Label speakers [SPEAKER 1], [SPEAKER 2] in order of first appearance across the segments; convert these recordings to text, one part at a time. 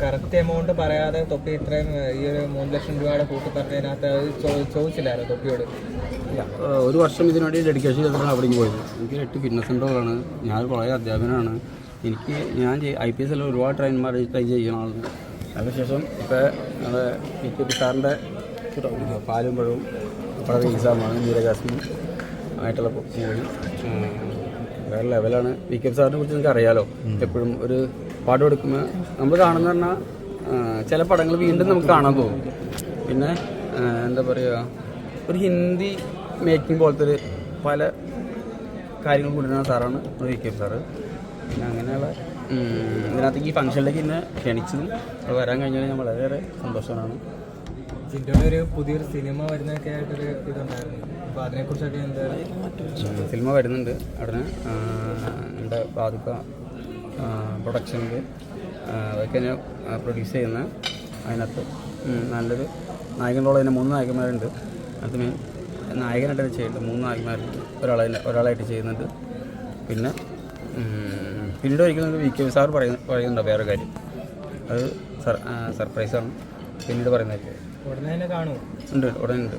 [SPEAKER 1] Correct amount പറയാതെ തൊപ്പി ഇത്രയും ഈ ഒരു മൂന്ന് ലക്ഷം രൂപയുടെ കൂട്ടി പറഞ്ഞതിനകത്ത് ചോദിച്ചില്ലായിരുന്നു തൊപ്പിയോട്?
[SPEAKER 2] ഒരു വർഷം ഇതിനുവേണ്ടി ഡെഡിക്കേഷൻ ചെയ്തിട്ടാണ് അവിടേക്ക് പോയത്. എനിക്ക് എട്ട് ഫിറ്റ്നസ് സെന്ററുകളാണ് ഞാൻ വളരെ അധ്യാപനമാണ് എനിക്ക് ഞാൻ ഐ പി എസ് എല്ലാം ഒരുപാട് ട്രെയിൻമാർ ട്രൈ ചെയ്യുന്ന അതിനുശേഷം ഇപ്പോൾ നമ്മുടെ പി കെ പി സാറിന്റെ പാലും പഴവും വളരെ എക്സാമാണ് നീരജാസ്മിൻ ആയിട്ടുള്ള ഉം, വേറെ ലെവലാണ് വി കെ സാറിനെ കുറിച്ച് നിങ്ങൾക്ക് അറിയാലോ. എപ്പോഴും ഒരു പാട്ട് കൊടുക്കുമ്പോൾ നമ്മൾ കാണുന്ന പറഞ്ഞാൽ ചില പടങ്ങൾ വീണ്ടും നമുക്ക് കാണാൻ പോകും. പിന്നെ എന്താ പറയുക ഒരു ഹിന്ദി മേക്കിംഗ് പോലത്തെ ഒരു പല കാര്യങ്ങൾ കൊണ്ടുവരുന്ന സാറാണ് വി കെ സാറ് പിന്നെ അങ്ങനെയുള്ള ഇതിനകത്തേക്ക് ഈ ഫംഗ്ഷനിലേക്ക് ഇന്ന് ക്ഷണിച്ചതും അത് വരാൻ കഴിഞ്ഞാൽ ഞാൻ വളരെയേറെ സന്തോഷമാണ്
[SPEAKER 1] ജിൻഡോയുടെ ഒരു പുതിയൊരു സിനിമ വരുന്നതൊക്കെ ആയിട്ടൊരു ഇതുണ്ടായിരുന്നു. അപ്പോൾ അതിനെക്കുറിച്ചൊക്കെ എന്താ
[SPEAKER 2] സിനിമ വരുന്നുണ്ട് അവിടെ എന്റെ ബാധിക്ക പ്രൊഡക്ഷനിൽ അതൊക്കെ ഞാൻ പ്രൊഡ്യൂസ് ചെയ്യുന്ന അതിനകത്ത്. നല്ലൊരു നായകൻ റോൾ തന്നെ മൂന്ന് നായകന്മാരുണ്ട്. അത് മെയിൻ നായകനായിട്ട് തന്നെ ചെയ്യുന്നുണ്ട് മൂന്ന് നായകന്മാരുണ്ട് ഒരാളെ ഒരാളായിട്ട് ചെയ്യുന്നുണ്ട് പിന്നെ പിന്നീട് ഒരിക്കലും വി കെ സാർ പറയുന്ന പറയുന്നുണ്ടോ വേറെ കാര്യം? അത് സർ സർപ്രൈസാണ് പിന്നീട് പറയുന്നതായിരിക്കും
[SPEAKER 1] ഉടനെ തന്നെ കാണുമോ?
[SPEAKER 2] ഉണ്ട് ഉടനെ ഉണ്ട്.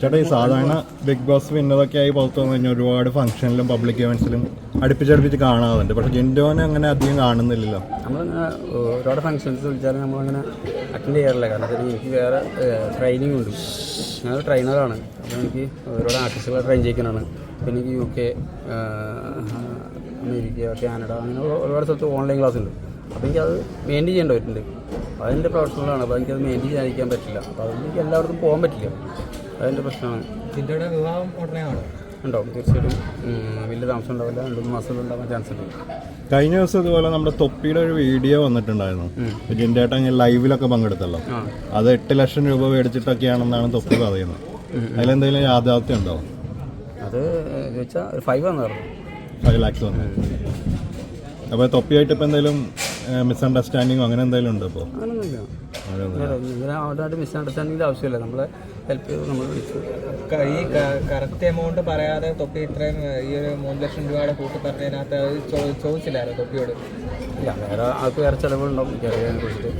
[SPEAKER 3] ചേട്ടാ ഈ സാധാരണ ബിഗ് ബോസ് വിന്നറൊക്കെ ആയി പുറത്തു വന്നു കഴിഞ്ഞാൽ ഒരുപാട് ഫംഗ്ഷനിലും പബ്ലിക് ഇവൻസിലും അടുപ്പിച്ചടുപ്പിച്ച് കാണാറുണ്ട്. പക്ഷെ ജിൻഡോനെ അങ്ങനെ അധികം കാണുന്നില്ലല്ലോ.
[SPEAKER 2] നമ്മളിങ്ങനെ ഒരുപാട് ഫംഗ്ഷൻസ് വിളിച്ചാലും നമ്മളങ്ങനെ അറ്റൻഡ് ചെയ്യാറില്ല. കാരണം എനിക്ക് വേറെ ട്രെയിനിങ് ഉണ്ട്. ഞാനൊരു ട്രെയിനറാണ് അപ്പോൾ എനിക്ക് ഒരുപാട് ആർട്ടിസ്റ്റുകളെ ട്രെയിൻ ചെയ്യിക്കാനാണ്. അപ്പോൾ എനിക്ക് യു കെ അമേരിക്ക കാനഡ അങ്ങനെ ഒരു- ഒരുപാട് സ്ഥലത്ത് ഓൺലൈൻ ക്ലാസ് ഉണ്ട്. അപ്പോൾ എനിക്കത് മെയിന്റെയിൻ ചെയ്യേണ്ടി വരുന്നുണ്ട് അതിന്റെ പ്രൊഫഷണലാണ് അപ്പോൾ എനിക്കത് മെയിന്റെയിൻ ചെയ്യാതിരിക്കാൻ പറ്റില്ല. അപ്പോൾ അതിലേക്ക് എല്ലാവർക്കും എല്ലായിടത്തും പോകാൻ പറ്റില്ല. അതിന്റെ പ്രശ്നമാണ്.
[SPEAKER 1] ജിൻഡോയുടെ വിവാഹം ഉടനെ കാണും
[SPEAKER 2] ഉണ്ടാവും തീർച്ചയായിട്ടും. വലിയ താമസം ഉണ്ടാവില്ല. രണ്ട് മൂന്ന് മാസം ഉണ്ടാവാൻ ചാൻസ് ഉണ്ട്.
[SPEAKER 3] കഴിഞ്ഞ ദിവസം ഇതുപോലെ നമ്മുടെ തൊപ്പിയുടെ ഒരു വീഡിയോ വന്നിട്ടുണ്ടായിരുന്നു. ജിൻഡേട്ട ഞാൻ ലൈവിലൊക്കെ പങ്കെടുത്തല്ലോ. അത് എട്ട് ലക്ഷം രൂപ മേടിച്ചിട്ടൊക്കെയാണെന്നാണ് തൊപ്പി പറയുന്നത്. അതിലെന്തെങ്കിലും യാഥാർത്ഥ്യം ഉണ്ടോ?
[SPEAKER 2] അത് ചോദിച്ചാൽ ഫൈവ് ആണെന്ന് പറഞ്ഞു.
[SPEAKER 3] ഫൈവ് ലാക്സ് വന്നു. അപ്പോൾ തൊപ്പിയായിട്ട് ഇപ്പം എന്തെങ്കിലും മിസ്അണ്ടർസ്റ്റാൻഡിങ്ങോ അങ്ങനെ എന്തെങ്കിലും ഉണ്ടോ ഇപ്പോൾ
[SPEAKER 2] അങ്ങനെയൊന്നുമില്ല ഇതിന് അവരുമായിട്ട് മിസ്അണ്ടർസ്റ്റാൻഡിങ്ങിന്റെ ആവശ്യമില്ല. നമ്മളെ ഹെൽപ്പ് ചെയ്ത് നമ്മൾ വിളിച്ചു
[SPEAKER 1] ഈ കറക്റ്റ് എമൗണ്ട് പറയാതെ തൊപ്പി ഇത്രയും ഈ ഒരു മൂന്ന് ലക്ഷം രൂപയുടെ കൂട്ടി പറഞ്ഞതിനകത്ത് അത് ചോദിച്ചില്ലായിരുന്നു തൊപ്പിയോട്?
[SPEAKER 2] ഇല്ല വേറെ ആൾക്ക് വേറെ ചിലവുണ്ടാവും എനിക്കറിയാൻ കുറിച്ചിട്ട്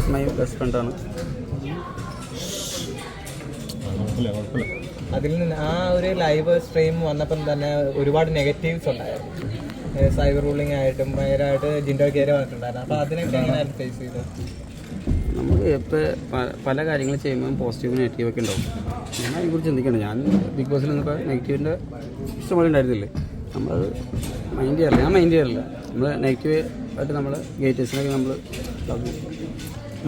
[SPEAKER 2] ഈസ് മൈ ബെസ്റ്റ് ഫ്രണ്ടാണ്
[SPEAKER 1] അതിൽ നിന്ന് ആ ഒരു ലൈവ് സ്ട്രീം വന്നപ്പം തന്നെ ഒരുപാട് നെഗറ്റീവ്സ് ഉണ്ടായിരുന്നു. സൈബർ റൂളിംഗ് ആയിട്ടും ഭയങ്കരമായിട്ട് ജിൻഡോ കയറി വന്നിട്ടുണ്ടായിരുന്നു. അപ്പോൾ അതിനൊക്കെ ഫേസ് ചെയ്തത്.
[SPEAKER 2] നമുക്ക് ഇപ്പോൾ പല കാര്യങ്ങൾ ചെയ്യുമ്പോൾ പോസിറ്റീവ് നെഗറ്റീവ് ഒക്കെ ഉണ്ടാവും. ഞാൻ അതിനെക്കുറിച്ച് ചിന്തിക്കണം ഞാൻ ബിഗ് ബോസിൽ നിന്നപ്പോൾ നെഗറ്റീവിന്റെ ഇഷ്ടംപോലെ ഉണ്ടായിരുന്നില്ലേ? നമ്മൾ മൈൻഡ് ചെയ്യാറില്ല. ഞാൻ മൈൻഡ് ചെയ്യാറില്ല. നമ്മൾ നെഗറ്റീവ് ആയിട്ട് നമ്മൾ ഗേറ്റേഴ്സിനൊക്കെ നമ്മൾ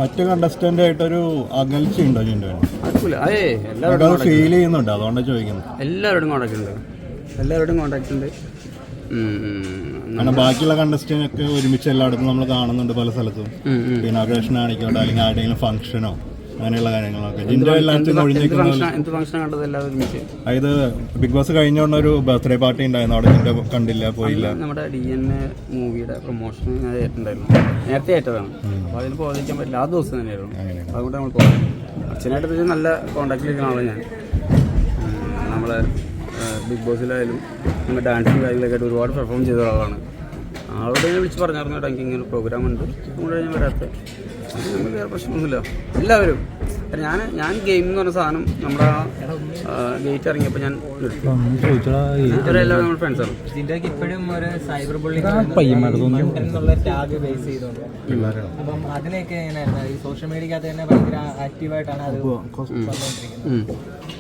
[SPEAKER 3] മറ്റു കണ്ടസ്റ്റന്റ് ആയിട്ടൊരു അകൽച്ചയുണ്ടോ ഉണ്ടോ
[SPEAKER 2] അതില്ല അതേ എല്ലാവരോടും
[SPEAKER 3] ഫീൽ ചെയ്യുന്നുണ്ട്. അതുകൊണ്ടാണ് ചോദിക്കുന്നത്.
[SPEAKER 2] എല്ലാവരോടും കോൺടാക്ട് ഉണ്ട്. എല്ലാവരോടും കോൺടാക്ട് ഉണ്ട്.
[SPEAKER 3] കാരണം ബാക്കിയുള്ള കണ്ടസ്റ്റന്റ് ഒക്കെ ഒരുമിച്ച് എല്ലായിടത്തും നമ്മൾ കാണുന്നുണ്ട് പല സ്ഥലത്തും. ഇനോഗ്രേഷൻ ആണിക്കോട്ടെ അല്ലെങ്കിൽ ആരുടെങ്കിലും ഫംഗ്ഷനോ അങ്ങനെയുള്ള കാര്യങ്ങളൊക്കെ. ജിൻഡോ
[SPEAKER 2] എല്ലാത്തിനും
[SPEAKER 3] ഒഴിഞ്ഞിരിക്കുന്ന അതായത് ബിഗ് ബോസ് കഴിഞ്ഞോണ്ട് ഒരു ബർത്ത്ഡേ പാർട്ടി ഉണ്ടായിരുന്നു. അവിടെ ജിൻഡോ കണ്ടില്ല പോയില്ല.
[SPEAKER 2] നമ്മുടെ ഡി എൻ എ മൂവിയുടെ പ്രൊമോഷൻ നേരത്തെ ഏറ്റതാണ് അപ്പോൾ അതിന് പോകാതിരിക്കാൻ പറ്റില്ല. ആ ദിവസം തന്നെയായിരുന്നു. അതുകൊണ്ട് നമ്മൾ പോകാം അച്ഛനായിട്ട് നല്ല കോണ്ടാക്റ്റിലിരിക്കുന്ന ആളാണ് ഞാൻ. നമ്മളെ ബിഗ് ബോസിലായാലും നമ്മുടെ ഡാൻസും കാര്യങ്ങളൊക്കെ ആയിട്ട് ഒരുപാട് പെർഫോം ചെയ്ത ഒരാളാണ്. ആളോട് ഞാൻ വിളിച്ച് പറഞ്ഞായിരുന്നു കേട്ടോ എനിക്ക് ഇങ്ങനെ പ്രോഗ്രാം ഉണ്ട്. അതുകൊണ്ട് ഞാൻ വരാത്ത. നമുക്ക് വേറെ പ്രശ്നമൊന്നുമില്ല. എല്ലാവരും ഞാൻ ഞാൻ ഗെയിം എന്ന് പറഞ്ഞ സാധനം നമ്മുടെ ഗേറ്റ് ഇറങ്ങിയപ്പോൾ ഞാൻ നമ്മുടെ ഫ്രണ്ട്സാണ്
[SPEAKER 1] ഇപ്പോഴും ഒരു സൈബർ എന്നുള്ള ടാഗ് ബേസ് ചെയ്തുകൊണ്ട് അപ്പം അതിനെയൊക്കെ എങ്ങനെയായിരുന്നു? ഈ സോഷ്യൽ മീഡിയക്കകത്ത് തന്നെ ഭയങ്കര ആക്റ്റീവായിട്ടാണ് അത്.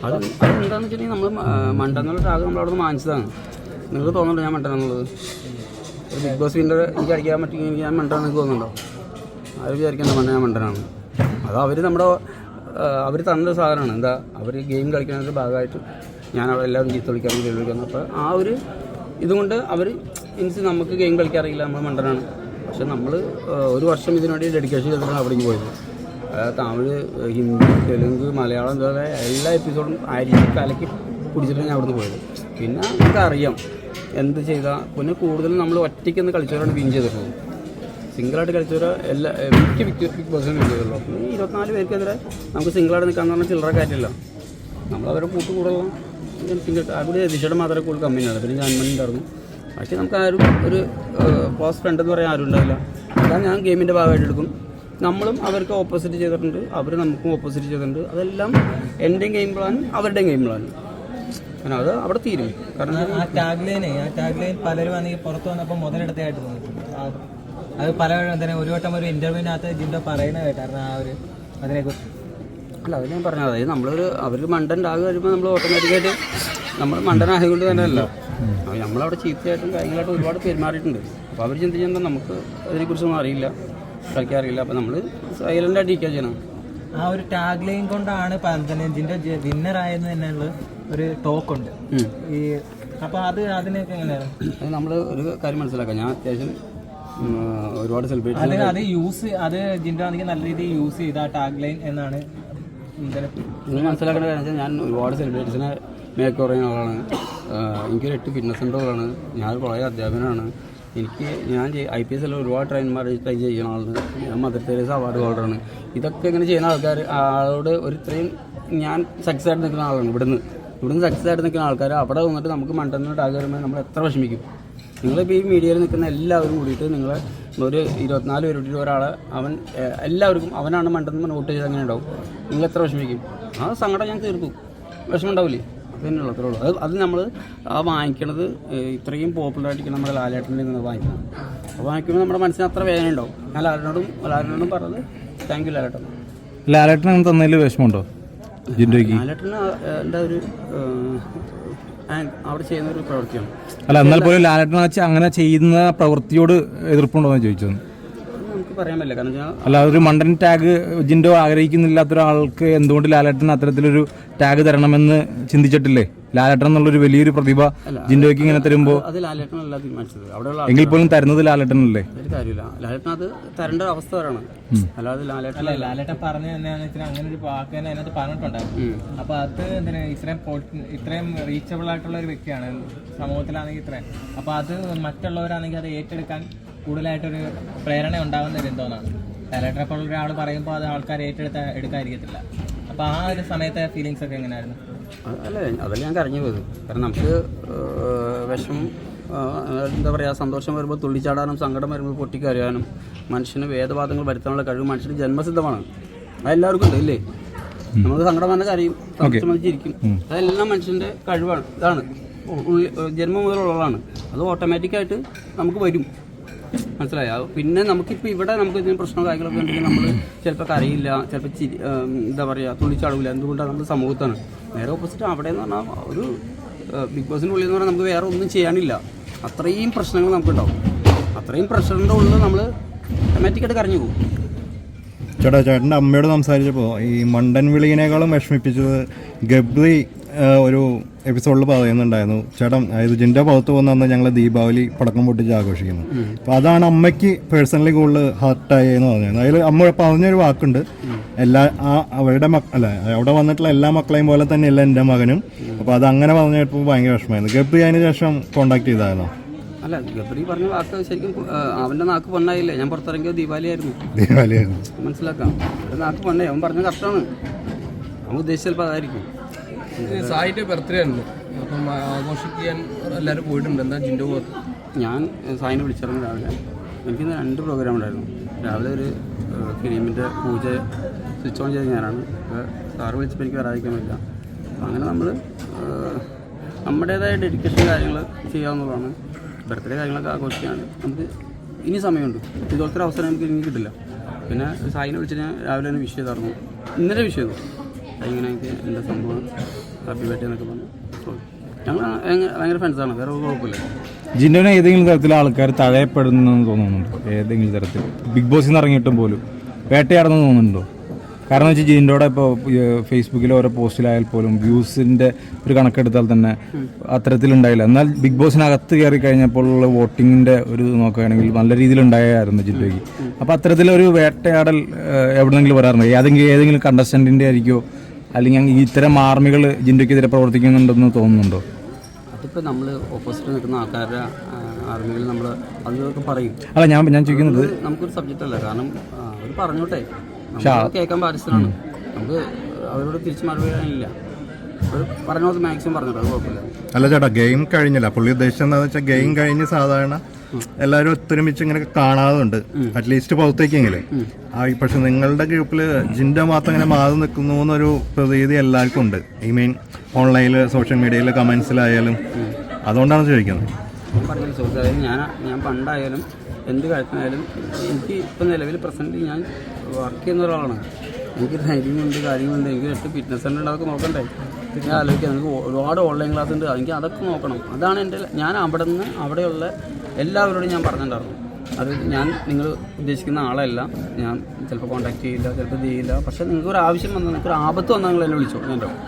[SPEAKER 2] അത് അതെന്താണെന്ന് വെച്ചിട്ടുണ്ടെങ്കിൽ നമ്മൾ മണ്ടെന്നുള്ള ടാഗ് നമ്മൾ അവിടെ നിന്ന് വാങ്ങിച്ചതാണ്. നിങ്ങൾക്ക് തോന്നുന്നുണ്ടോ ഞാൻ മണ്ടെന്നുള്ളത് ഒരു ബിഗ് ബോസ് വിന്റെ എനിക്ക് അടിക്കാൻ പറ്റുമെങ്കിൽ എനിക്ക് ഞാൻ മണ്ടെന്ന് തോന്നുന്നുണ്ടോ? അവർ വിചാരിക്കേണ്ട മണ്ട ഞാൻ മണ്ടനാണ്. അത് അവർ നമ്മുടെ അവർ തന്ന സാധനമാണ്. എന്താ അവർ ഗെയിം കളിക്കുന്നതിന്റെ ഭാഗമായിട്ട് ഞാൻ അവിടെ എല്ലാവരും ചീത്ത വിളിക്കാറുണ്ട് ഗെയിം കളിക്കുന്നു അപ്പോൾ ആ ഒരു ഇതുകൊണ്ട് അവർ മീൻസ് നമുക്ക് ഗെയിം കളിക്കാൻ അറിയില്ല നമ്മൾ മണ്ടനാണ്. പക്ഷെ നമ്മൾ ഒരു വർഷം ഇതിനുവേണ്ടി ഡെഡിക്കേഷൻ ചെയ്തിട്ടാണ് അവിടേക്ക് പോയത്. തമിഴ് ഹിന്ദി തെലുങ്ക് മലയാളം ഇതുപോലെ എല്ലാ എപ്പിസോഡും രീതി കലക്കി പിടിച്ചിട്ടാണ് ഞാൻ അവിടുന്ന് പോയത്. പിന്നെ നമുക്കറിയാം എന്ത് ചെയ്താൽ പിന്നെ കൂടുതലും നമ്മൾ ഒറ്റയ്ക്ക് കളിച്ചവരാണ് വിൻ ചെയ്തിട്ടുള്ളത്. സിംഗിളായിട്ട് കളിച്ചവർ എല്ലാ മിക്ക ബിഗ് ബോസിനും വിൻ അപ്പം ഈ ഇരുപത്തിനാല് പേർക്കെതിരെ നമുക്ക് സിംഗിളായിട്ട് നിൽക്കാന്ന് പറഞ്ഞാൽ ചില്ലറ കാര്യമില്ല. നമ്മളവരെ കൂട്ട് കൂടുതലും സിംഗിൾ അവിടെ ദിശയുടെ മാത്രമേ കൂടുതൽ കമ്പനിയാണ് പിന്നെ ഞാൻ ഉണ്ടായിരുന്നു. പക്ഷേ നമുക്ക് ആരും ഒരു ക്ലോസ് ഫ്രണ്ട് എന്ന് പറയാൻ ആരും ഉണ്ടാവില്ല. അതാണ് ഞാൻ ഗെയിമിന്റെ ഭാഗമായിട്ട് എടുക്കും. നമ്മളും അവർക്ക് ഓപ്പോസിറ്റ് ചെയ്തിട്ടുണ്ട്. അവർ നമുക്കും ഓപ്പോസിറ്റ് ചെയ്തിട്ടുണ്ട്. അതെല്ലാം എന്റെയും ഗെയിം പ്ലാനും അവരുടെയും ഗെയിം പ്ലാനും കാരണം അത് അവിടെ തീരും. കാരണം
[SPEAKER 1] ആ- ടാഗ് ലൈനെ ആ ടാഗ് ലൈൻ പലരും ആണെങ്കിൽ പുറത്ത് വന്നപ്പോൾ മുതലെടുത്തായിട്ട് തോന്നി ആ- അത് പല തന്നെ ഒരു വട്ടം ഒരു ഇന്റർവ്യൂവിനകത്ത് ജിൻഡോ പറയുന്നത് കേട്ടായിരുന്നു ആ ഒരു അതിനെക്കുറിച്ച്
[SPEAKER 2] അല്ല അത് ഞാൻ പറഞ്ഞത്. അതായത് നമ്മളൊരു അവർ മണ്ടൻ ആകെ വരുമ്പോൾ നമ്മൾ ഓട്ടോമാറ്റിക്കായിട്ട് നമ്മൾ മണ്ടനായതുകൊണ്ട് തന്നെ അല്ല നമ്മളവിടെ ചീത്തയായിട്ടും കാര്യങ്ങളായിട്ടും ഒരുപാട് പെരുമാറിയിട്ടുണ്ട്. അപ്പോൾ അവർ ചിന്തിക്കുമ്പോൾ നമുക്ക് അതിനെക്കുറിച്ചൊന്നും അറിയില്ല. കളിക്കാറില്ല അപ്പോൾ നമ്മൾ സൈലന്റ് ആയിട്ട് ഇരിക്കുക ചെയ്യണം.
[SPEAKER 1] ആ ഒരു ടാഗ് ലൈൻ കൊണ്ടാണ് ഇപ്പൊ വിന്നറായെന്ന് ജിൻഡോ വിന്നർ ആയെന്ന് തന്നെയുള്ള ഒരു ടോക്ക് ഉണ്ട്. ഈ അപ്പോൾ അത് അതിനൊക്കെ എങ്ങനെയാണ്?
[SPEAKER 2] അത് നമ്മൾ ഒരു കാര്യം മനസ്സിലാക്കാം. ഞാൻ അത്യാവശ്യം ഒരുപാട് സെലിബ്രേറ്റ്
[SPEAKER 1] അത് അത് യൂസ് അത് ജിൻഡാണെങ്കിൽ നല്ല രീതിയിൽ യൂസ് ചെയ്ത ആ ടാഗ് ലൈൻ എന്നാണ്
[SPEAKER 2] നിങ്ങൾ മനസ്സിലാക്കേണ്ട കാര്യം വെച്ചാൽ ഞാൻ ഒരുപാട് സെലിബ്രിറ്റീസിനെ മേക്ക് പറയുന്ന ആളാണ്. എനിക്കൊരു എട്ട് ഫിറ്റ്നസ് സെന്ററുകളാണ് ഞാൻ കുറേ അധ്യാപകനാണ്. എനിക്ക് ഞാൻ ഐ പി എസ് എല്ലാം ഒരുപാട് ട്രെയിൻമാർ ട്രൈ ചെയ്യുന്ന ആളാണ്. ഞാൻ മദർ തെരേസ അവാർഡ് ഹോൾഡറാണ് ഇതൊക്കെ ഇങ്ങനെ ചെയ്യുന്ന ആൾക്കാർ ആളോട് ഒരു ഇത്രയും ഞാൻ സക്സസ് ആയിട്ട് നിൽക്കുന്ന ആളാണ് ഇവിടുന്ന്. ഇവിടുന്ന് സക്സസ് ആയിട്ട് നിൽക്കുന്ന ആൾക്കാർ അവിടെ വന്നിട്ട് നമുക്ക് മണ്ടന്ന് ടാഗ് വരുമ്പോൾ നമ്മൾ എത്ര വിഷമിക്കും. നിങ്ങളിപ്പോൾ ഈ മീഡിയയിൽ നിൽക്കുന്ന എല്ലാവരും കൂടിയിട്ട് നിങ്ങൾ ഒരു ഇരുപത്തിനാല് പേരുടെ ഒരാളെ അവൻ എല്ലാവർക്കും അവനാണ് മണ്ടെന്ന് നോട്ട് ചെയ്ത് അങ്ങനെ ഉണ്ടാവും? നിങ്ങൾ എത്ര വിഷമിക്കും? ആ സങ്കടം ഞാൻ തീർക്കും വിഷമം ഉണ്ടാവില്ലേ? അത്രേ ഉള്ളൂ. അത് നമ്മൾ ആ വാങ്ങിക്കണത് ഇത്രയും പോപ്പുലറായിട്ട് നമ്മുടെ ലാലേട്ടന്റെ നിന്ന് വാങ്ങിക്കണം അപ്പോൾ വാങ്ങിക്കുമ്പോൾ നമ്മുടെ മനസ്സിന് അത്ര വേദന ഉണ്ടാവും. ഞാൻ ലാലേട്ടനോടും ലാലേട്ടനോടും പറഞ്ഞത് താങ്ക് യു ലാലേട്ടൻ.
[SPEAKER 4] ലാലേട്ടൻ തന്നതിൽ വിഷമമുണ്ടോ? ജിൻഡോയ്ക്ക്?
[SPEAKER 2] ലാലേട്ടന് ഒരു അവിടെ ചെയ്യുന്ന ഒരു പ്രവൃത്തിയാണ്.
[SPEAKER 4] അല്ല എന്നാൽ പോലും ലാലേട്ടൻ വെച്ച് അങ്ങനെ ചെയ്യുന്ന പ്രവൃത്തിയോട് എതിർപ്പുണ്ടോ എന്ന്
[SPEAKER 2] ചോദിച്ചു.
[SPEAKER 4] അല്ല ഒരു മണ്ടൻ ടാഗ് ജിൻഡോ ആഗ്രഹിക്കുന്നില്ലാത്ത ഒരാൾക്ക് എന്തുകൊണ്ട് ലാലേട്ടൻ അത്തരത്തിലൊരു ടാഗ് തരണമെന്ന് ചിന്തിച്ചിട്ടില്ലേ? ലാലേട്ടൻ എന്നുള്ളൊരു വലിയൊരു പ്രതിഭ ജിൻഡോയ്ക്ക് ഇങ്ങനെ തരുമ്പോൾ
[SPEAKER 2] അത് ലാലേട്ടനല്ല തീരുമാനിച്ചത്. അവിടെയുള്ള
[SPEAKER 4] എങ്കിൽ പോലും തരുന്നത് ലാലേട്ടനല്ലേ
[SPEAKER 2] ഒരു കാര്യമില്ല. ലാലേട്ടൻ അത് തരേണ്ട ഒരു അവസ്ഥ വരാണ്. അല്ലാതെ ലാലേട്ടൻ
[SPEAKER 1] അല്ല ലാലേട്ടൻ പറഞ്ഞു തന്നെയാണെന്ന് വെച്ചാൽ അങ്ങനെ ഒരു വാക്ക് തന്നെ അതിനകത്ത് പറഞ്ഞിട്ടുണ്ടായിരുന്നു അപ്പൊ അത് എന്തിനാ ഇത്രയും പൊളി- ഇത്രയും റീച്ചബിൾ ആയിട്ടുള്ള ഒരു വ്യക്തിയാണ് സമൂഹത്തിലാണെങ്കിൽ ഇത്രയും. അപ്പൊ അത് മറ്റുള്ളവരാണെങ്കിൽ അത് ഏറ്റെടുക്കാൻ കൂടുതലായിട്ടൊരു പ്രേരണ ഉണ്ടാകുന്നത് എന്തോന്നാണ് ലാലേട്ടനെ പോലുള്ള ഒരാൾ പറയുമ്പോൾ അത് ആൾക്കാർ ഏറ്റെടുത്ത എടുക്കാതിരിക്കത്തില്ല. അപ്പൊ ആ ഒരു സമയത്തെ ഫീലിങ്സ് ഒക്കെ എങ്ങനെയായിരുന്നു?
[SPEAKER 2] അല്ല അതല്ല ഞാൻ കരഞ്ഞു പോയത്. കാരണം നമുക്ക് വിഷം എന്താ പറയുക സന്തോഷം വരുമ്പോൾ തുള്ളിച്ചാടാനും സങ്കടം വരുമ്പോൾ പൊട്ടിക്കരയാനും മനുഷ്യന് വേദവാദങ്ങൾ വരുത്താനുള്ള കഴിവ് മനുഷ്യന് ജന്മസിദ്ധമാണ്. അതെല്ലാവർക്കും ഉണ്ട് ഇല്ലേ? നമുക്ക് സങ്കടം വന്ന കരയും സംബന്ധിച്ചിരിക്കും അതെല്ലാം മനുഷ്യന്റെ കഴിവാണ് ഇതാണ്. ജന്മം മുതലുള്ളതാണ്. അത് ഓട്ടോമാറ്റിക്കായിട്ട് നമുക്ക് വരും. മനസ്സിലായോ? പിന്നെ നമുക്കിപ്പോൾ ഇവിടെ നമുക്ക് ഇതിന് പ്രശ്നമോ കാര്യങ്ങളൊക്കെ ഉണ്ടെങ്കിൽ നമ്മൾ ചിലപ്പോൾ കരയില്ല ചിലപ്പോൾ ചിരി എന്താ പറയുക തുള്ളിച്ചാടില്ല എന്തുകൊണ്ടാണ് നമ്മൾ സമൂഹത്താണ്? നേരെ ഓപ്പോസിറ്റ് അവിടെ എന്ന് പറഞ്ഞാൽ ഒരു ബിഗ് ബോസിന്റെ ഉള്ളിൽ എന്ന് പറഞ്ഞാൽ നമുക്ക് വേറെ ഒന്നും ചെയ്യാനില്ല. അത്രയും പ്രശ്നങ്ങൾ നമുക്കുണ്ടാവും. അത്രയും പ്രഷറിന്റെ ഉള്ളിൽ നമ്മൾ ഓട്ടോമാറ്റിക്കായിട്ട് കരഞ്ഞു പോകും.
[SPEAKER 3] ചേട്ടാ ചേട്ടന്റെ അമ്മയോട് സംസാരിച്ചപ്പോൾ ഈ മണ്ടൻ വിളിയിനേക്കാളും വിഷമിപ്പിച്ചത് ഗബ്രി ഒരു എപ്പിസോഡിൽ പറയുന്നുണ്ടായിരുന്നു. ചേട്ടൻ അതായത് ജിന്റെ പുറത്ത് പോകുന്ന അന്ന് ഞങ്ങൾ ദീപാവലി പടക്കം പൊട്ടിച്ച് ആഘോഷിക്കുന്നു. അപ്പോൾ അതാണ് അമ്മയ്ക്ക് പേഴ്സണലി കൂടുതൽ ഹാർട്ടായി എന്ന് പറഞ്ഞിരുന്നു അതിൽ അമ്മ പറഞ്ഞൊരു വാക്കുണ്ട്. എല്ലാ ആ അവരുടെ മക്ക അല്ല അവിടെ വന്നിട്ടുള്ള എല്ലാ മക്കളെയും പോലെ തന്നെയല്ല എന്റെ മകനും. അപ്പോൾ അത് അങ്ങനെ പറഞ്ഞപ്പോൾ ഭയങ്കര വിഷമമായിരുന്നു. ഗബ്രി അതിന് ശേഷം കോണ്ടാക്ട് ചെയ്തായിരുന്നു?
[SPEAKER 2] അല്ല ഗബ്രി പറഞ്ഞ വാക്ക് ശരിക്കും അവന്റെ നാക്ക് പൊണ്ണായില്ലേ? ഞാൻ പുറത്തിറങ്ങിയത് ദീപാവലി ആയിരുന്നു
[SPEAKER 3] ദീപാവലിയായിരുന്നു.
[SPEAKER 2] മനസ്സിലാക്കാം. അവന്റെ നാക്ക് പൊണ്ണേ അവൻ പറഞ്ഞ കഷ്ടമാണ്. അവൻ ഉദ്ദേശിച്ചപ്പോൾ അതായിരിക്കും.
[SPEAKER 5] സായിന്റെ ബർത്ത്ഡേ ആണ് അപ്പം ആഘോഷിക്കാൻ എല്ലാവരും പോയിട്ടുണ്ട്. എന്താ പോകത്ത്
[SPEAKER 2] ഞാൻ സായിനെ വിളിച്ചിരുന്നു രാവിലെ. എനിക്കിന്ന് രണ്ട് പ്രോഗ്രാം ഉണ്ടായിരുന്നു. രാവിലെ ഒരു ഫിലിമിന്റെ പൂജ സ്വിച്ച് ഓൺ ചെയ്ത് ഞാനാണ്. സാറ് വിളിച്ചപ്പോൾ എനിക്ക് വരാതിരിക്കാൻ പറ്റില്ല. അങ്ങനെ നമ്മൾ നമ്മുടേതായ ഡെഡിക്കേഷൻ കാര്യങ്ങൾ ചെയ്യാവുന്നതാണ്. ബർത്ത്ഡേ കാര്യങ്ങളൊക്കെ ആഘോഷിക്കുകയാണ് നമുക്ക് ഇനി സമയമുണ്ട്. ഇതുപോലത്തെ ഒരു അവസരം നമുക്ക് ഇനി കിട്ടില്ല. പിന്നെ സായിനെ വിളിച്ചിട്ട് ഞാൻ രാവിലെ തന്നെ വിഷ് ചെയ്തായിരുന്നു. ഇന്നലെ വിഷ് ചെയ്തു. എനിക്ക് എന്റെ സംഭവം? ഹാപ്പി ബർത്ത്ഡേ എന്നൊക്കെ പറഞ്ഞു. ഞങ്ങൾ ഭയങ്കര ഫ്രണ്ട്സാണ് വേറെ കുഴപ്പമില്ല.
[SPEAKER 4] ജിൻഡോനെ ഏതെങ്കിലും തരത്തിൽ ആൾക്കാർ തഴയപ്പെടുന്നു തോന്നുന്നുണ്ടോ? ഏതെങ്കിലും തരത്തിൽ ബിഗ് ബോസിൽ നിന്ന് ഇറങ്ങിയിട്ടും പോലും. വേട്ടയാടുന്നു തോന്നുന്നുണ്ടോ? കാരണം വെച്ചാൽ ജിൻഡോടെ ഇപ്പോൾ ഫേസ്ബുക്കിൽ ഓരോ പോസ്റ്റിലായാൽ പോലും വ്യൂസിന്റെ ഒരു കണക്കെടുത്താൽ തന്നെ അത്തരത്തിലുണ്ടായില്ല. എന്നാൽ ബിഗ് ബോസിനകത്ത് കയറി കഴിഞ്ഞപ്പോൾ ഉള്ള വോട്ടിങ്ങിന്റെ ഒരു നോക്കുകയാണെങ്കിൽ നല്ല രീതിയിൽ ഉണ്ടായിരുന്നു ജിൻഡോയ്ക്ക് അപ്പോൾ അത്തരത്തിലൊരു വേട്ടയാടൽ എവിടെ എവിടെന്നെങ്കിലും വരാറുണ്ട്? ഏതെങ്കിലും ഏതെങ്കിലും കണ്ടസ്റ്റന്റിന്റെ ആയിരിക്കുമോ അല്ലെങ്കിൽ ഇത്തരം ആർമികൾ ജിൻഡോയ്ക്കെതിരെ പ്രവർത്തിക്കുന്നുണ്ടെന്ന് തോന്നുന്നുണ്ടോ?
[SPEAKER 2] അതിപ്പോൾ നമ്മൾ ഓപ്പോസിറ്റ് നിൽക്കുന്ന ആൾക്കാരുടെ ആർമികൾ നമ്മൾ അതിലൊക്കെ പറയും.
[SPEAKER 4] അല്ല ഞാൻ ഞാൻ ചോദിക്കുന്നത്
[SPEAKER 2] നമുക്കൊരു സബ്ജക്റ്റ് അല്ല. കാരണം അവർ പറഞ്ഞോട്ടെ. നമ്മൾ കേൾക്കാൻ ബാധ്യസ്ഥനാണ് നമുക്ക് അവരോട് തിരിച്ചു മറുപടി പറയാനില്ല. മാക്സിമം പറഞ്ഞോട്ടെ അത് കുഴപ്പമില്ല.
[SPEAKER 3] അല്ല ചേട്ടാ ഗെയിം കഴിഞ്ഞില്ല. പുള്ളി ഉദ്ദേശിച്ചത് എന്താണെന്ന് വെച്ചാൽ ഗെയിം കഴിഞ്ഞ് സാധാരണ എല്ലാവരും ഒത്തൊരുമിച്ച് ഇങ്ങനെ കാണാറുണ്ട്. അറ്റ്ലീസ്റ്റ് പുറത്തേക്കെങ്കിലും. പക്ഷെ നിങ്ങളുടെ ഗ്രൂപ്പിൽ ജിൻഡ മാത്രം ഇങ്ങനെ മാറി നിൽക്കുന്നു എന്നൊരു പ്രതീതി എല്ലാവർക്കും ഉണ്ട്. ഐ മീൻ ഓൺലൈനിൽ സോഷ്യൽ മീഡിയയിൽ കമൻസിലായാലും അതുകൊണ്ടാണ് ചോദിക്കുന്നത്.
[SPEAKER 2] ഞാൻ പറഞ്ഞ സുഹൃത്ത് അതായത് ഞാൻ ഞാൻ പണ്ടായാലും എന്ത് കാര്യത്തിനായാലും എനിക്ക് ഇപ്പം നിലവിൽ പ്രസന്റ് ഞാൻ വർക്ക് ചെയ്യുന്ന ഒരാളാണ്. എനിക്ക് ധൈര്യമുണ്ട് കാര്യങ്ങളുണ്ട് എനിക്ക് എട്ട് ഫിറ്റ്നസ് സെന്റർ ഉണ്ട് അതൊക്കെ നോക്കണ്ടേ? ഞാൻ ആലോചിക്കാം. എനിക്ക് ഒരുപാട് ഓൺലൈൻ ക്ലാസ് ഉണ്ട്. എനിക്ക് അതൊക്കെ നോക്കണം. അതാണ് എന്റെ ഞാൻ അവിടെ നിന്ന് അവിടെയുള്ള എല്ലാവരോടും ഞാൻ പറഞ്ഞിട്ടുണ്ടായിരുന്നു. അത് ഞാൻ നിങ്ങൾ ഉദ്ദേശിക്കുന്ന ആളല്ല. ഞാൻ ചിലപ്പോൾ കോൺടാക്ട് ചെയ്യില്ല ചിലപ്പോൾ ഇത് ചെയ്യില്ല. പക്ഷേ നിങ്ങൾക്ക് ഒരു ആവശ്യം വന്നാൽ നിങ്ങൾക്ക് ഒരു ആപത്ത് വന്നാൽ നിങ്ങൾ എന്നെ വിളിച്ചോ ഞാൻ ഉണ്ടാവും.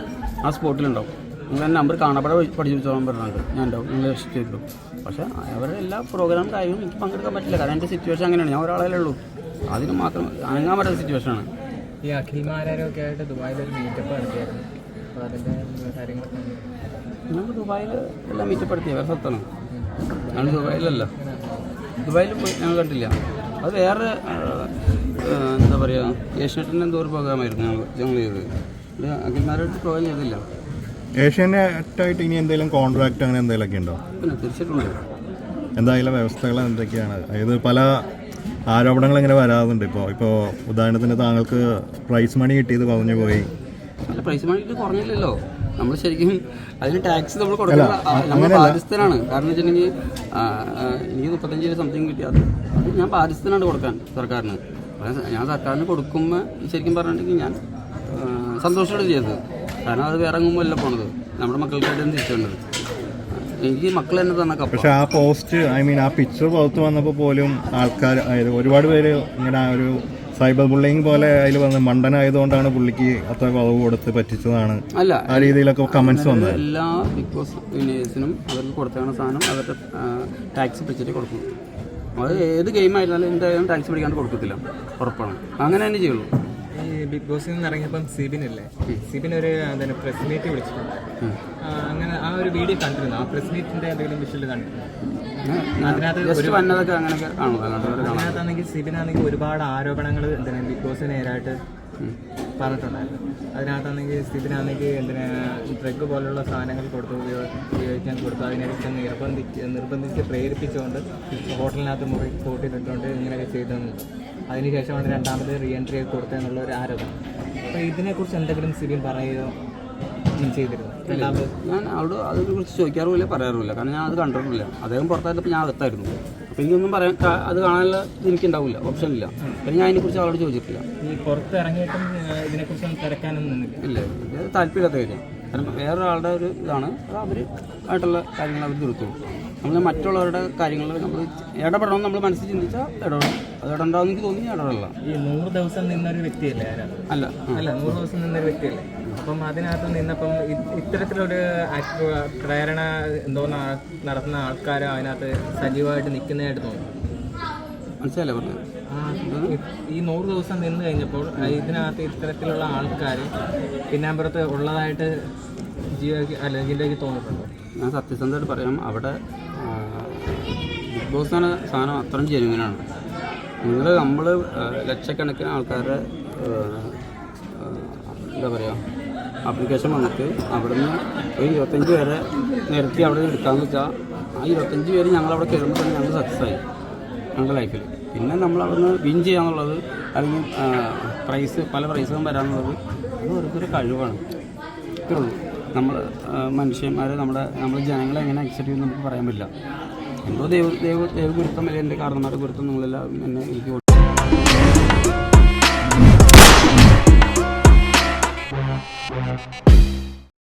[SPEAKER 2] ആ സ്പോട്ടിലുണ്ടാവും. നിങ്ങൾ എന്റെ നമ്പർ കാണാപ്പാടെ പഠിച്ചു വെച്ചോളാൻ പറഞ്ഞിട്ടുണ്ട് ഞാൻ ഉണ്ടാവും. നിങ്ങൾ രക്ഷിച്ചു തരുള്ളൂ പക്ഷേ അവരുടെ എല്ലാ പ്രോഗ്രാം കാര്യവും എനിക്ക് പങ്കെടുക്കാൻ പറ്റില്ല. കാരണം എന്റെ സിറ്റുവേഷൻ അങ്ങനെയാണ്. ഞാൻ ഒരാളെ ഉള്ളൂ. അതിന് മാത്രം അനങ്ങാൻ പറ്റാത്ത സിറ്റുവേഷനാണ്
[SPEAKER 1] ഈ അഖിൽമാരൊക്കെ ആയിട്ട് ദുബായിൽ ഒരു മീറ്റപ്പ് നടത്തിയായിരുന്നു. അപ്പോൾ അതിന്റെ കാര്യങ്ങളൊക്കെ
[SPEAKER 2] ഞങ്ങൾ ദുബായിൽ എല്ലാം മീറ്റപ്പെടുത്തിയ വേറെ സ്ഥലത്താണ് ഞങ്ങൾ ദുബായിലല്ല. ദുബായിൽ പോയി ഞങ്ങൾ കണ്ടില്ല. അത് വേറെ എന്താ പറയുക ഏഷ്യനെറ്റിന്റെ എന്തോ ഒരു പ്രോഗ്രാമായിരുന്നു ഞങ്ങൾ ഞങ്ങൾ ചെയ്തത്. അഖിൽമാരായിട്ട് പ്രോഗ്രാം ചെയ്തില്ല.
[SPEAKER 3] ഏഷ്യാനെറ്റായിട്ട് ഇനി എന്തെങ്കിലും കോൺട്രാക്റ്റ് അങ്ങനെ എന്തെങ്കിലുമൊക്കെ ഉണ്ടോ?
[SPEAKER 2] പിന്നെ തീർച്ചയായിട്ടും
[SPEAKER 3] എന്തായാലും വ്യവസ്ഥകൾ എന്തൊക്കെയാണ്? അതായത് പല ആരോപണങ്ങൾ ഇങ്ങനെ വരാറുണ്ട് ഇപ്പോൾ ഇപ്പോൾ ഉദാഹരണത്തിന് താങ്കൾക്ക് പ്രൈസ് മണി കിട്ടിയത് കുറഞ്ഞു പോയി.
[SPEAKER 2] അല്ല പ്രൈസ് മണി കുറഞ്ഞില്ലല്ലോ. നമ്മൾ ശരിക്കും അതിന് ടാക്സ് നമ്മൾ കൊടുക്കുന്ന നമ്മൾ ബാധ്യസ്ഥനാണ്. കാരണം വെച്ചിട്ടുണ്ടെങ്കിൽ എനിക്ക് മുപ്പത്തഞ്ച് സംതിങ് കിട്ടി അത് ഞാൻ ബാധ്യസ്ഥനാണ് കൊടുക്കാൻ സർക്കാരിന്. ഞാൻ സർക്കാരിന് കൊടുക്കുമ്പോൾ ശരിക്കും പറഞ്ഞിട്ടുണ്ടെങ്കിൽ ഞാൻ സന്തോഷത്തോടെ ചെയ്തത്. കാരണം അത് വേറെ എങ്ങുമ്പോൾ അല്ല പോണത്. നമ്മുടെ മക്കൾക്കായിട്ട് തിരിച്ചുകൊണ്ടത് എനിക്ക് മക്കൾ തന്നെ തന്ന
[SPEAKER 3] പക്ഷെ ആ പോസ്റ്റ് ഐ മീൻ ആ പിക്ചർ പുറത്ത് വന്നപ്പോൾ പോലും ആൾക്കാർ അതായത് ഒരുപാട് പേര് ഇങ്ങനെ ഒരു സൈബർ ബുള്ളിങ് പോലെ അതിൽ വന്ന് മണ്ടനായതുകൊണ്ടാണ് പുള്ളിക്ക് അത്ര കുറവ് കൊടുത്ത് പറ്റിച്ചതാണ്.
[SPEAKER 2] അല്ല
[SPEAKER 3] ആ രീതിയിലൊക്കെ കമന്റ്സ് വന്നത്.
[SPEAKER 2] എല്ലാ ബിഗ് ബോസ് വിനേഴ്സിനും അവർക്ക് കൊടുത്തേക്കുന്ന സാധനം അവരുടെ ടാക്സ് പിടിച്ചിട്ട് കൊടുക്കും. അത് ഏത് ഗെയിം ആയിരുന്നാലും എന്തായാലും ടാക്സ് പിടിക്കാണ്ട് കൊടുക്കത്തില്ല. ഉറപ്പാണ്. അങ്ങനെ തന്നെ ചെയ്യുള്ളൂ.
[SPEAKER 1] ഈ ബിഗ് ബോസിൽ നിന്ന് ഇറങ്ങിയപ്പം സിബിൻ അല്ലേ സിബിൻ ഒരു എന്താണ് പ്രസ് മീറ്റ് വിളിച്ചിട്ടുണ്ട്. അങ്ങനെ ആ ഒരു വീഡിയോ കണ്ടിരുന്നു? ആ പ്രസ് മീറ്റിന്റെ എന്തെങ്കിലും വിഷയം കണ്ടിരുന്നു?
[SPEAKER 2] ജസ്റ്റ് വന്നതൊക്കെ അങ്ങനെയൊക്കെ
[SPEAKER 1] അതിനകത്താണെങ്കിൽ സിബിനാണെങ്കിൽ ഒരുപാട് ആരോപണങ്ങൾ എന്തിനാ ബിഗ് ബോസിന് നേരായിട്ട് പറഞ്ഞിട്ടുണ്ടായിരുന്നു. അതിനകത്താണെങ്കിൽ സിബിനാണെങ്കിൽ എന്തിനാ ഡ്രഗ് പോലുള്ള സാധനങ്ങൾ കൊടുത്തു ഉപയോ- ഉപയോഗിക്കാൻ കൊടുത്തു അതിനെക്കുറിച്ച് നിർബന്ധിച്ച് നിർബന്ധിച്ച് പ്രേരിപ്പിച്ചുകൊണ്ട് ഹോട്ടലിനകത്ത് മുറി കൂട്ടിയിട്ടുണ്ട് ഇങ്ങനെയൊക്കെ ചെയ്തതെന്ന് അതിനുശേഷമാണ് രണ്ടാമത് റീ എൻട്രി കൊടുത്തതെന്നുള്ള ഒരു ആരോപണം. അപ്പോൾ ഇതിനെക്കുറിച്ച് എന്തെങ്കിലും സിബിൻ പറയുകയോ ചെയ്തിരുന്നു?
[SPEAKER 2] ഞാൻ അവിടെ അതിനെക്കുറിച്ച് ചോദിക്കാറുമില്ല പറയാറുമില്ല. കാരണം ഞാൻ അത് കണ്ടിട്ടില്ല അദ്ദേഹം പുറത്തായിരുന്നപ്പോൾ ഞാൻ അകത്തായിരുന്നു. അപ്പോൾ എനിക്കൊന്നും പറയാൻ അത് കാണാനുള്ള എനിക്ക് എനിക്കുണ്ടാവില്ല ഓപ്ഷൻ ഇല്ല പിന്നെ ഞാൻ അതിനെക്കുറിച്ച് അവളോട് ചോദിച്ചിട്ടില്ല.
[SPEAKER 1] ഈ പുറത്ത് ഇറങ്ങിയിട്ടും ആ, ഇതിനെക്കുറിച്ചൊന്നും തിരക്കാനൊന്നും
[SPEAKER 2] ഇല്ല ഇത് താല്പര്യമില്ലാത്ത കാര്യം. കാരണം വേറൊരാളുടെ ഒരു ഇതാണ്. അത് അവർ ആയിട്ടുള്ള കാര്യങ്ങൾ അവർ തീർത്തു. നമ്മൾ മറ്റുള്ളവരുടെ കാര്യങ്ങൾ നമ്മൾ ഇടപെടണം നമ്മൾ മനസ്സിൽ ചിന്തിച്ചാൽ ഇടപെടണം. അത് ഇടണ്ടാവുന്ന എനിക്ക് തോന്നി ഞാൻ
[SPEAKER 1] ഈ നൂറ് ദിവസം നിന്നൊരു വ്യക്തിയല്ലേ
[SPEAKER 2] അല്ല
[SPEAKER 1] അല്ല നൂറ് ദിവസം നിന്നൊരു വ്യക്തിയല്ലേ? അപ്പം അതിനകത്ത് നിന്നപ്പം ഇത്തരത്തിലൊരു പ്രേരണ എന്തോ നടത്തുന്ന ആൾക്കാർ അതിനകത്ത് സജീവമായിട്ട് നിൽക്കുന്നതായിട്ട് തോന്നുന്നു.
[SPEAKER 2] മനസ്സിലല്ലേ
[SPEAKER 1] പറഞ്ഞു ഈ- നൂറ് ദിവസം നിന്ന് കഴിഞ്ഞപ്പോൾ ഇതിനകത്ത് ഇത്തരത്തിലുള്ള ആൾക്കാർ പിന്നാമ്പുറത്ത് ഉള്ളതായിട്ട് ജീവ അല്ലെങ്കിൽ ജില്ലയ്ക്ക് തോന്നിയിട്ടുണ്ടോ?
[SPEAKER 2] ഞാൻ സത്യസന്ധമായിട്ട് പറയാം അവിടെ ബിഗ് ബോസ് എന്ന സാധനം അത്രയും ജെനുവിനാണ്. നിങ്ങൾ നമ്മൾ ലക്ഷക്കണക്കിന് ആൾക്കാരുടെ എന്താ പറയുക ആപ്ലിക്കേഷൻ വന്നിട്ട് അവിടുന്ന് ഒരു ഇരുപത്തഞ്ച് പേരെ നിരത്തി അവിടെ എടുക്കാമെന്ന് വെച്ചാൽ ആ ഇരുപത്തഞ്ച് പേര് ഞങ്ങളവിടെ കയറുമ്പോൾ തന്നെ ഞങ്ങൾ സക്സസ് ആയി. ഞങ്ങളുടെ ലൈഫിൽ പിന്നെ നമ്മൾ അവിടുന്ന് വിൻ ചെയ്യാന്നുള്ളത് അല്ലെങ്കിൽ പ്രൈസ് പല പ്രൈസുകളും വരാമെന്നുള്ളത് അത് ഓരോരുത്തരുടെ കഴിവാണ്. ഇത്രേ ഉള്ളൂ. നമ്മൾ മനുഷ്യന്മാരെ നമ്മുടെ നമ്മൾ ജനങ്ങളെ എങ്ങനെ അക്സെപ്റ്റ് ചെയ്യുമെന്ന് നമുക്ക് പറയാൻ പറ്റില്ല. എന്തോ ദൈവ ദൈവ ദൈവ ഗുരുത്തം അല്ലെങ്കിൽ എന്റെ കാരണന്മാരുടെ ഗുരുത്തം നിങ്ങളെല്ലാം എന്നെ എനിക്ക്